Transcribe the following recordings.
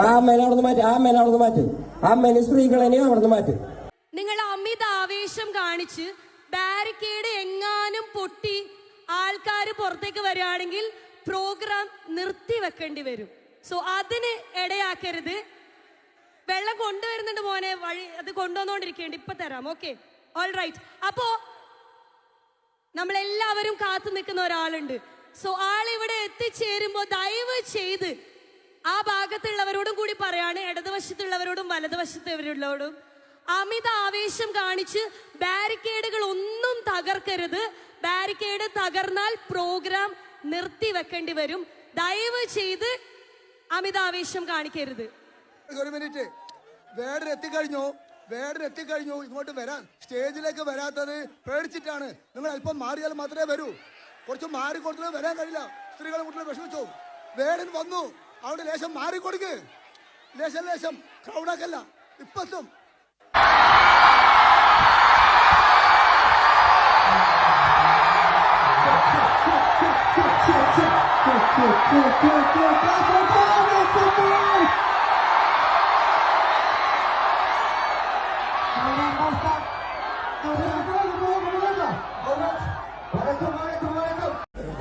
ആ മാറ്റി ആ മാറ്റി. ആ മാറ്റി. നിങ്ങൾ അമിത ആവേശം കാണിച്ച് ബാരിക്കേഡ് എങ്ങാനും പൊട്ടി ആൾക്കാർ പുറത്തേക്ക് വരികയാണെങ്കിൽ പ്രോഗ്രാം നിർത്തി വെക്കേണ്ടി വരും. സോ അതിന് ഇടയാക്കരുത്. വെള്ളം കൊണ്ടുവരുന്നുണ്ട് മോനെ വഴി അത് കൊണ്ടുവന്നോണ്ടിരിക്കേണ്ടി ഇപ്പൊ തരാം ഓക്കെ ഓൾ റൈറ്റ് അപ്പോ നമ്മളെല്ലാവരും കാത്തു നിൽക്കുന്ന ഒരാളുണ്ട്. സോ ആൾ ഇവിടെ ദയവ് ചെയ്ത് ആ ഭാഗത്തുള്ളവരോടും കൂടി പറയാണ് ഇടതുവശത്തുള്ളവരോടും വലതുവശത്തുള്ളവരോടും. അമിത ആവേശം കാണിച്ച് ബാരിക്കേഡുകൾ ഒന്നും തകർക്കരുത്. ബാരിക്കേഡ് തകർന്നാൽ പ്രോഗ്രാം നിർത്തി വെക്കേണ്ടി വരും. ദയവ് ചെയ്ത് അമിതാവേശം കാണിക്കരുത്. ഒരു മിനിറ്റ്. വേടൻ എത്തിക്കഴിഞ്ഞു. വേടൻ എത്തിക്കഴിഞ്ഞു. ഇങ്ങോട്ട് വരാൻ സ്റ്റേജിലേക്ക് വരാത്തത് പേടിച്ചിട്ടാണ്. നിങ്ങൾ അല്പം മാറിയാൽ മാത്രമേ വരൂ. കുറച്ച് മാറി കൊടുത്തത് വരാൻ കഴിയില്ല. സ്ത്രീകളെ കുട്ടികളെ വിഷമിച്ചു. വേടൻ വന്നു. അവിടെ ലേശം മാറിക്കൊടുക്ക്. ലേശം ലേശം ക്രൗഡാക്കല്ല ഇപ്പത്തും.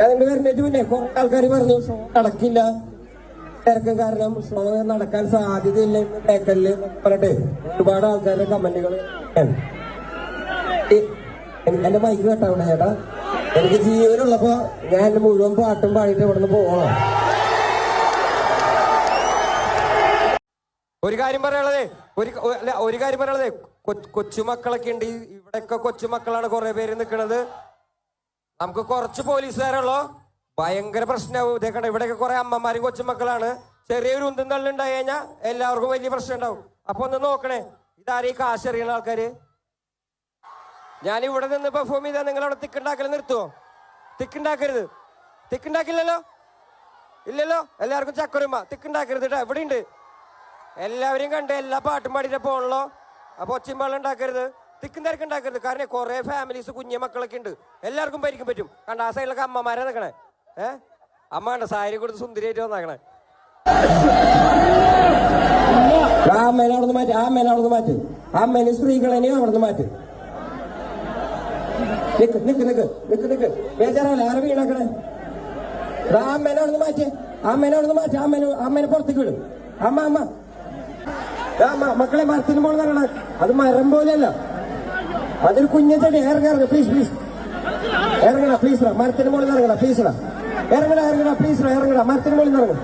അതിന്റെ വരുന്നതിന് മുന്നേ കുറെ ആൾക്കാർ പറഞ്ഞു നടക്കില്ല. തിരക്കും കാരണം നടക്കാൻ സാധ്യതയില്ല എന്ന് ബേക്കലിൽ പറഞ്ഞിട്ട് ഒരുപാട് ആൾക്കാരുടെ കമന്റുകൾ എന്റെ മൈക്ക് കേട്ടാവിടെ ചേട്ടാ. എനിക്ക് ജീവനുള്ളപ്പോ ഞാൻ എന്റെ മുഴുവൻ പാട്ടും പാടിയിട്ട് ഇവിടുന്ന് പോകണം ഒരു കാര്യം പറയാനുള്ളതേ ഒരു അല്ല ഒരു കാര്യം പറയാനുള്ളതേ. കൊച്ചു കൊച്ചുമക്കളൊക്കെ ഉണ്ട്. ഇവിടെയൊക്കെ കൊച്ചുമക്കളാണ് കുറെ പേര് നിൽക്കുന്നത് നമുക്ക് കുറച്ച് പോലീസുകാരുള്ളോ? ഭയങ്കര പ്രശ്നമാവും. ഇതേ ഇവിടെയൊക്കെ കുറെ അമ്മമാരും കൊച്ചുമക്കളാണ്. ചെറിയൊരു ഉന്തും തള്ളുണ്ടായി കഴിഞ്ഞാൽ എല്ലാവർക്കും വലിയ പ്രശ്നം ഉണ്ടാവും. അപ്പൊ ഒന്ന് നോക്കണേ. ഇതാരെയും കാശ് അറിയണ ആൾക്കാര്? ഞാൻ ഇവിടെ നിന്ന് പെർഫോം ചെയ്താൽ നിങ്ങൾ അവിടെ തിക്കുണ്ടാക്കൽ നിർത്തുവോ? തിക്കുണ്ടാക്കരുത്. തിക്കുണ്ടാക്കില്ലല്ലോ? ഇല്ലല്ലോ? എല്ലാവർക്കും ചക്കുരുമ്പ തിക്കുണ്ടാക്കരുത് കേട്ടോ ഇവിടെ ഉണ്ട് എല്ലാവരും കണ്ട് എല്ലാ പാട്ടും പാടിയിട്ട് പോകണല്ലോ അപ്പൊ ഒച്ചിമ്പാളം ഉണ്ടാക്കരുത്. തിക്കും തിരക്കുണ്ടാക്കരുത് കാരണം കുറെ ഫാമിലീസ് കുഞ്ഞു മക്കളൊക്കെ ഉണ്ട്. എല്ലാവർക്കും ഭരിക്കും പറ്റും. കണ്ട ആ സൈഡിലൊക്കെ അമ്മമാരെ നിൽക്കണേ ഏ? അമ്മ കണ്ട സാരി കൊടുത്ത് സുന്ദരിയായിട്ട് വന്നാക്കണേ. ആ അമ്മേനെ അവിടെ മാറ്റി ആ മേലെ അവിടെ മാറ്റി. ആ മേലെ സ്ത്രീകളെയും അവിടുന്ന് മാറ്റി. നിക്ക് നിക്ക് നിക്ക് നിക്ക് നിക്ക്. ബേജാറല്ല ആരെ വീണാക്കണേ? ആ അമ്മേനെ അവിടുന്ന് മാറ്റി. അമ്മേനെ അവിടുന്ന് മാറ്റി. അമ്മേനെ അമ്മേനെ പുറത്തേക്ക് വിടും. അമ്മ അമ്മ. മക്കളെ മരത്തിന് ഇറങ്ങണം അത് മരം പോലെയല്ല. അതൊരു കുഞ്ഞ ചെടി. ഇറങ്ങി ഇറങ്ങ. പ്ലീസ് പ്ലീസ് ഇറങ്ങണ പ്ലീസ് മരത്തിന് മുകളിൽ ഇറങ്ങണ പ്ലീസ് ഇറങ്ങണ ഇറങ്ങണ പ്ലീസ് ഇറങ്ങണ മരത്തിന് മുകളിൽ ഇറങ്ങും